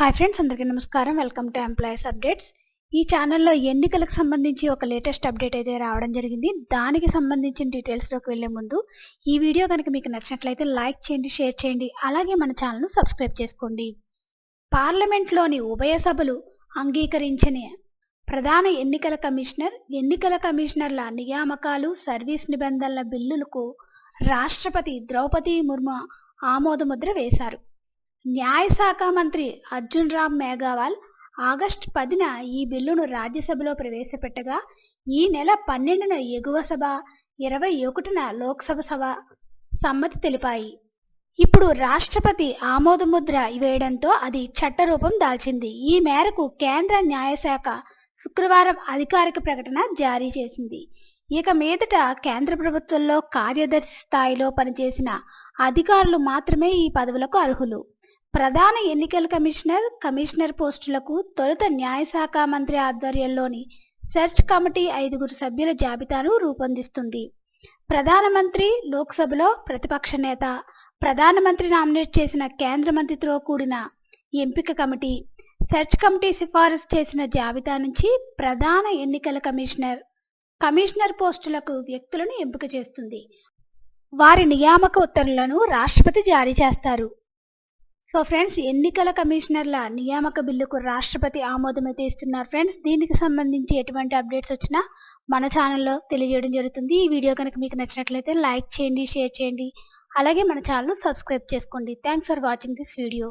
Hi friends అందరికీ నమస్కారం. Welcome to employees updates ఈ ఛానల్లో ఎన్నికలకు సంబంధించి ఒక లేటెస్ట్ అప్డేట్ అయితే రావడం జరిగింది. దానికి సంబంధించిన డీటెయిల్స్లోకి వెళ్ళే ముందు ఈ వీడియో కనుక మీకు నచ్చినట్లయితే లైక్ చేయండి షేర్ చేయండి అలాగే మన ఛానల్ను సబ్స్క్రైబ్ చేసుకోండి. పార్లమెంట్లోని ఉభయ సభలు అంగీకరించని ప్రధాన ఎన్నికల కమిషనర్ ఎన్నికల కమిషనర్ల నియామకాలు సర్వీస్ నిబంధనల బిల్లులకు రాష్ట్రపతి ద్రౌపది ముర్ము ఆమోదముద్ర వేశారు. న్యాయశాఖ మంత్రి అర్జున్ రామ్ మేఘవాల్ ఆగస్టు పదిన ఈ బిల్లును రాజ్యసభలో ప్రవేశపెట్టగా ఈ నెల పన్నెండున ఎగువ సభ ఇరవై ఒకటిన లోక్సభ సభ సమ్మతి తెలిపాయి. ఇప్పుడు రాష్ట్రపతి ఆమోదముద్ర వేయడంతో అది చట్టరూపం దాల్చింది. ఈ మేరకు కేంద్ర న్యాయశాఖ శుక్రవారం అధికారిక ప్రకటన జారీ చేసింది. ఇక మీదట కేంద్ర ప్రభుత్వంలో కార్యదర్శి స్థాయిలో పనిచేసిన అధికారులు మాత్రమే ఈ పదవులకు అర్హులు. ప్రధాన ఎన్నికల కమిషనర్ కమిషనర్ పోస్టులకు తొలుత న్యాయశాఖ మంత్రి ఆధ్వర్యంలోని సెర్చ్ కమిటీ ఐదుగురు సభ్యుల జాబితాను రూపొందిస్తుంది. ప్రధానమంత్రి లోక్సభలో ప్రతిపక్ష నేత ప్రధానమంత్రి నామినేట్ చేసిన కేంద్ర మంత్రితో కూడిన ఎంపిక కమిటీ సెర్చ్ కమిటీ సిఫారసు చేసిన జాబితా నుంచి ప్రధాన ఎన్నికల కమిషనర్ కమిషనర్ పోస్టులకు వ్యక్తులను ఎంపిక చేస్తుంది. వారి నియామక ఉత్తర్వులను రాష్ట్రపతి జారీ చేస్తారు. సో ఫ్రెండ్స్ ఎన్నికల కమిషనర్ల నియామక బిల్లుకు రాష్ట్రపతి ఆమోదమైతే ఇస్తున్నారు ఫ్రెండ్స్. దీనికి సంబంధించి ఎటువంటి అప్డేట్స్ వచ్చినా మన ఛానల్లో తెలియజేయడం జరుగుతుంది. ఈ వీడియో కనుక మీకు నచ్చినట్లయితే లైక్ చేయండి షేర్ చేయండి. అలాగే మన ఛానల్ సబ్స్క్రైబ్ చేసుకోండి. Thanks for watching this video.